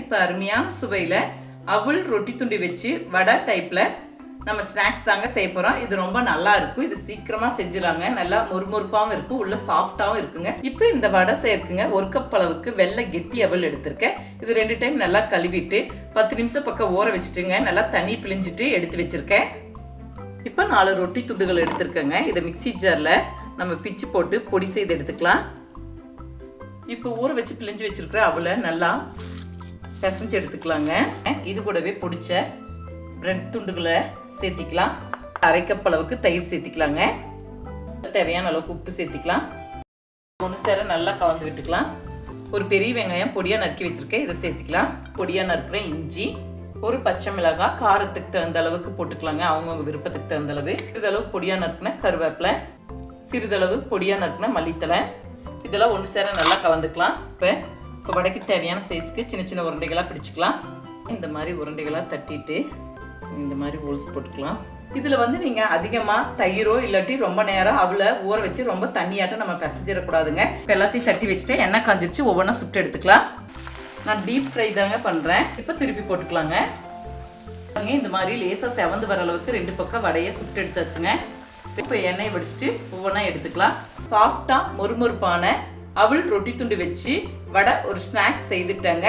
இப்போ அருமையான சுவையில் அவள் ரொட்டி துண்டி வச்சு வடை டைப்பில் நம்ம ஸ்நாக்ஸ் தாங்க செய்ய போகிறோம் இது ரொம்ப நல்லா இருக்கும். இது சீக்கிரமாக செஞ்சிடலாங்க. நல்லா மொறுமொறுப்பாகவும் இருக்கும். உள்ள சாஃப்டாகவும் இருக்குங்க. இப்போ இந்த வடை சேர்க்குங்க ஒரு கப் அளவுக்கு வெள்ளை கெட்டி அவள் எடுத்திருக்கேன். இது ரெண்டு டைம் நல்லா கழுவிட்டு பத்து நிமிஷம் பக்கம் ஊற வச்சுட்டுங்க. நல்லா தண்ணி பிழிஞ்சிட்டு எடுத்து வச்சுருக்கேன். இப்போ நாலு ரொட்டி துண்டுகள் எடுத்திருக்கேங்க. இதை மிக்ஸி ஜாரில் நம்ம பிச்சு போட்டு பொடி செய்து எடுத்துக்கலாம். இப்போ ஊற வச்சு பிழிஞ்சு வச்சிருக்கிற அவளை நல்லா பிசைஞ்சு எடுத்துக்கலாங்க. இது கூடவே பிடிச்ச பிரெட் துண்டுகளை சேர்த்திக்கலாம். அரை கப் அளவுக்கு தயிர் சேர்த்திக்கலாங்க. தேவையான அளவுக்கு உப்பு சேர்த்திக்கலாம். ஒன்று சேர நல்லா கலந்து விட்டுக்கலாம். ஒரு பெரிய வெங்காயம் பொடியாக நறுக்கி வச்சுருக்கேன். இதை சேர்த்திக்கலாம். பொடியாக நறுக்கிற இஞ்சி ஒரு பச்சை மிளகாய் காரத்துக்கு தகுந்த அளவுக்கு போட்டுக்கலாங்க. அவங்கவுங்க விருப்பத்துக்கு தகுந்த அளவு. சிறிதளவு பொடியாக நறுக்கின கருவேப்பிலை சிறிதளவு பொடியாக நறுக்கின மல்லித்தலை இதெல்லாம் ஒன்று சேர நல்லா கலந்துக்கலாம். இப்போ இப்போ வடைக்கு தேவையான சைஸ்க்கு சின்ன சின்ன உருண்டைகளாக பிடிச்சிக்கலாம். இந்த மாதிரி உருண்டைகளாக தட்டிட்டு இந்த மாதிரி ஹோல்ஸ் போட்டுக்கலாம். இதில் வந்து நீங்கள் அதிகமாக தயிரோ இல்லாட்டி ரொம்ப நேரம் அவளை ஊற வச்சு ரொம்ப தண்ணியாட்டம் நம்ம பிசைஞ்சிடக்கூடாதுங்க. இப்போ எல்லாத்தையும் தட்டி வச்சுட்டு எண்ணெய் காஞ்சிருச்சு ஒவ்வொன்றா சுட்டு எடுத்துக்கலாம். நான் டீப் ஃப்ரை தாங்க பண்ணுறேன் இப்போ திருப்பி போட்டுக்கலாங்க. இந்த மாதிரி லேசாக செவந்து வர அளவுக்கு ரெண்டு பக்கம் வடையை சுட்டு எடுத்தாச்சுங்க. இப்போ எண்ணெயை வடிச்சிட்டு ஒவ்வொன்றா எடுத்துக்கலாம். சாஃப்டாக மொறுமொறுப்பான அவள் ரொட்டி துண்டு வச்சு வடை ஒரு ஸ்நாக்ஸ் செய்துட்டேங்க.